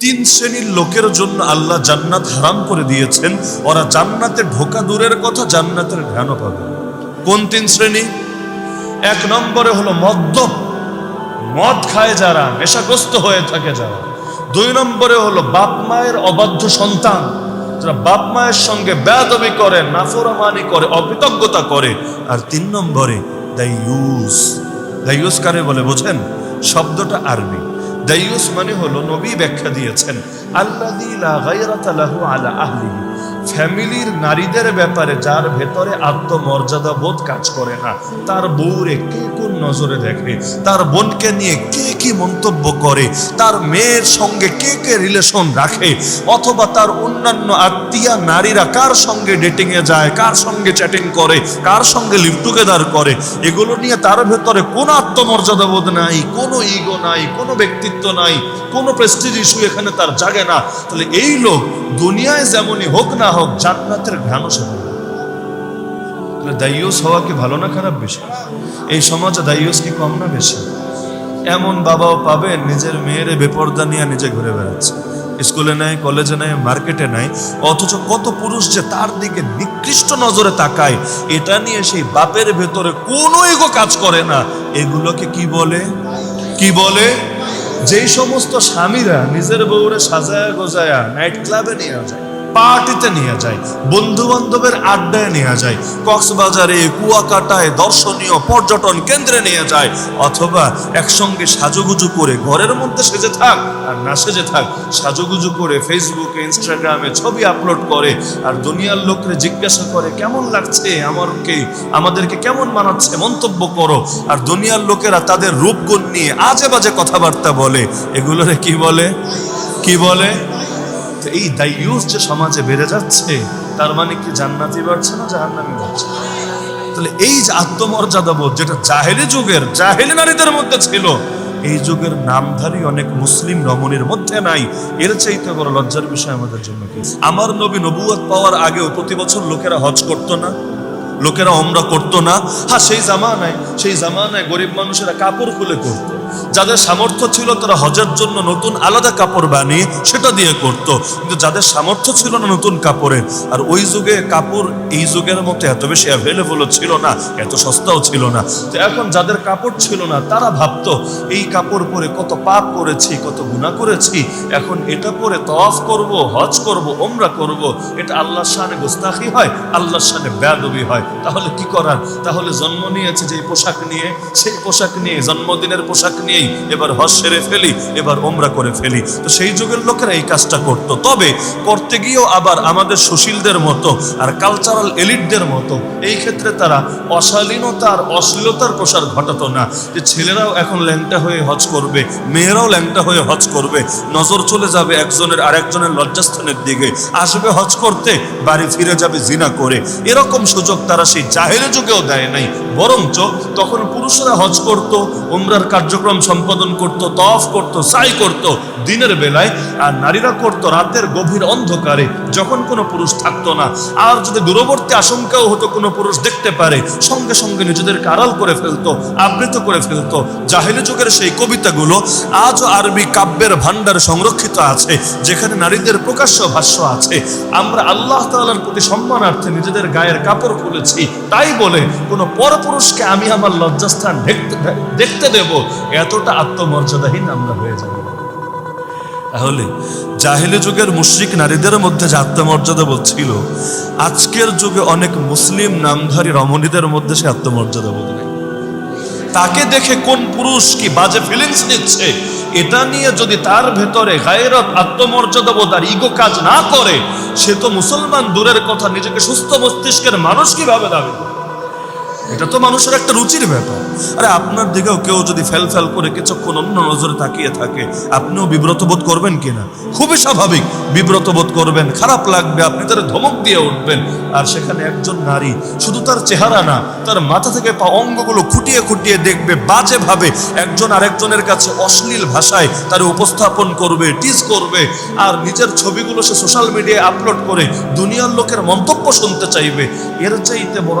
তিন শ্রেণির লোকের জন্য আল্লাহ জান্নাত হারাম করে দিয়েছেন। ওরা জান্নাতে ঢোকা দূরের কথা জান্নাতের ধ্যানও পাবে কোন তিন শ্রেণি? এক নম্বরে হলো মদ্যপ মদ খায় যারা, নেশাগ্রস্ত হয়ে থাকে যারা। দুই নম্বরে হলো বাপ মায়ের অবাধ্য সন্তান। যারা বাপ মায়ের সঙ্গে বেয়াদবি করে, নাফরমানি করে, অকৃতজ্ঞতা করে। আর তিন নম্বরে দাইয়ুস দাইয়ুস কারে বলে, বোঝেন? শব্দটা আরবি। দাইয়ুস মানে হলো নবী ব্যাখ্যা দিয়েছেন। আলা আহলিহি। ফ্যামিলির নারীদের ব্যাপারে যার ভেতরে আত্মমর্যাদা বোধ কাজ করে না। তার বউরে কে নজরে দেখে। তার বোনকে নিয়ে কে কি মন্তব্য করে, তার মেয়ের সঙ্গে কে কে রিলেশন রাখে, অথবা তার অন্যান্য আত্মীয়া, নারীরা কার সঙ্গে ডেটিং এ যায়, কার সঙ্গে চ্যাটিং করে, কার সঙ্গে লিভ টুগেদার করে, এগুলো নিয়ে তার ভেতরে কোনো আত্মমর্যাদা বোধ নাই, কোনো ইগো নাই, কোনো ব্যক্তিত্ব নাই, কোনো প্রেস্টিজ ইস্যু এখানে তার জাগে না। তাহলে এই লোক দুনিয়ায় যেমনই হোক না হোক, জান্নাতের ঘ্রাণ সে পাবে। তাহলে হওয়া কি ভালো না খারাপ বেশি এই সমাজে দাইয়ুস কি কম না বেশি? এমন বাবাও পাবেন নিজের মেয়েরে বেপর্দা নিয়ে নিজে ঘুরে বেড়াচ্ছে। স্কুলে নেয় কলেজে নেয় মার্কেটে নেয় অথচ কত পুরুষ যে তার দিকে নিকৃষ্ট নজরে তাকায়, এটা নিয়ে সেই বাপের ভেতরে কোনো এগো কাজ করে না। এগুলোকে কি বলে? কি বলে? যেই সমস্ত স্বামীরা নিজের বউরে সাজায়া গোজায়া নাইট ক্লাবে নিয়ে যায় পার্টিতে নিয়ে যায় বন্ধু বান্ধবের আড্ডায় নিয়ে যায়, কক্সবাজারে, কুয়াকাটায় দর্শনীয় পর্যটন কেন্দ্রে নিয়ে যায়, অথবা একসঙ্গে সাজুগুজু করে ঘরের মধ্যে সেজে থাক আর না সেজে থাক, সাজুগুজু করে ফেসবুকে ইনস্টাগ্রামে ছবি আপলোড করে আর দুনিয়ার লোকরে জিজ্ঞাসা করে, কেমন লাগছে আমারকে? আমাদেরকে কেমন মানাচ্ছে? মন্তব্য করো। আর দুনিয়ার লোকেরা তাদের রূপগুণ নিয়ে আজে বাজে কথাবার্তা বলে। এগুলোরে কি বলে? কি বলে? তো এই দায়ুস যে সমাজে বেড়ে যাচ্ছে, তার মানে কি জান্নাতি বাড়ছে না জাহান্নামি বাড়ছে? তাহলে এই যে আত্মমর্যাদা বোধ যেটা জাহেলি যুগের, জাহেলি নারীদের মধ্যে ছিল, এই যুগের নামধারী অনেক মুসলিম রমণীর মধ্যে নাই। এর চাইতে বড় লজ্জার বিষয় আমাদের জন্য কি? আমার নবী নবুয়াত পাওয়ার আগেও প্রতি বছর লোকেরা হজ করতো না। লোকেরা অমরা করতো না। হ্যাঁ সেই জামানায় সেই জামানায় গরিব মানুষেরা কাপড় খুলে করতো। যাদের সামর্থ্য ছিল তারা হজের জন্য নতুন আলাদা কাপড় বানিয়ে সেটা দিয়ে করত। কিন্তু যাদের সামর্থ্য ছিল না নতুন কাপড়ের আর ওই যুগে কাপড় এই যুগের মতো এত বেশি অ্যাভেলেবলও ছিল না, এত সস্তাও ছিল না। তো এখন যাদের কাপড় ছিল না, তারা ভাবতো, এই কাপড় পরে কত পাপ করেছি, কত গুণা করেছি, এখন এটা পরে তওয়াফ করব, হজ করব, ওমরা করব। এটা আল্লাহর শানে গোস্তাখি হয়, আল্লাহর শানে ব্যাদবি হয়। তাহলে কি করার? তাহলে জন্ম নিয়েছে যে পোশাক নিয়ে, সেই পোশাক নিয়ে, জন্মদিনের পোশাক নিয়েই এবার হজ সেরে ফেলি, এবার ওমরা করে ফেলি। তো সেই যুগের লোকেরা এই কাজটা করতো। তবে করতে গিয়েও আবার আমাদের সুশীলদের মতো আর কালচারাল এলিটদের মতো এই ক্ষেত্রে তারা অশালীনতা আর অশ্লীলতার প্রসার ঘটাতো না। যে ছেলেরাও এখন ল্যাংটা হয়ে হজ করবে, মেয়েরাও ল্যাংটা হয়ে হজ করবে, নজর চলে যাবে একজনের আরেকজনের লজ্জাস্থানের দিকে। আসবে হজ করতে, বাড়ি ফিরে যাবে জিনা করে। এরকম সুযোগ তারা সেই জাহের যুগেও দেয় নাই। বরঞ্চ তখন পুরুষরা হজ করত, উমরার কার্যক্রম সম্পাদন করত তফ করত, সাই করত দিনের বেলায়, আর নারীরা করত রাতের গভীর অন্ধকারে, যখন কোনো পুরুষ থাকতো না। আর যদি দূরবর্তী আশঙ্কাও হতো কোনো পুরুষ দেখতে পারে, সঙ্গে সঙ্গে নিজেদেরকে আড়াল করে ফেলতো, আবৃত করে ফেলতো। জাহিলি যুগের সেই কবিতাগুলো আজও আরবি কাব্যের ভাণ্ডার সংরক্ষিত আছে, যেখানে নারীদের প্রকাশ্য ভাষ্য আছে। আমরা আল্লাহ তাআলার প্রতি সম্মানার্থে নিজেদের গায়ের কাপড় খুলেছি। তাই বলে কোনো পরপুরুষকে আমি আমার লজ্জাস্থান দেখতে দেখতে দেব, এতটা আত্মমর্যাদাহীন আমরা হয়ে যাব। তাহলে জাহেলি যুগের মুশরিক নারীদের মধ্যে যে আত্মমর্যাদা বোধ ছিল আজকের যুগে অনেক মুসলিম নামধারী রমণীদের মধ্যে সে আত্মমর্যাদা বোধ নেই। তাকে দেখে কোন পুরুষ কি বাজে ফিলিংস নিচ্ছে এটা নিয়ে যদি তার ভেতরে গায়রত আত্মমর্যাদা বোধ আর ইগো কাজ না করে, সে তো মুসলমান দূরের কথা, নিজেকে সুস্থ মস্তিষ্কের মানুষ কীভাবে দাবি করে? এটা তো মানুষের একটা রুচির ব্যাপার। আরে আপনার দিকেও কেউ যদি ফেল ফেল করে কিছুক্ষণ অন্য নজরে তাকিয়ে থাকে, আপনিও বিব্রত বোধ করবেন কিনা? খুবই স্বাভাবিক, বিব্রত বোধ করবেন, খারাপ লাগবে, আপনি তার ধমক দিয়ে উঠবেন। আর সেখানে একজন নারী, শুধু তার চেহারা না, তার মাথা থেকে পা অঙ্গগুলো খুঁটিয়ে খুঁটিয়ে দেখবে, বাজে ভাবে একজন আরেকজনের কাছে অশ্লীল ভাষায় তার উপস্থাপন করবে টিজ করবে, আর নিজের ছবিগুলো সে সোশ্যাল মিডিয়ায় আপলোড করে দুনিয়ার লোকের মন্তব্য শুনতে চাইবে। এর চাইতে বড়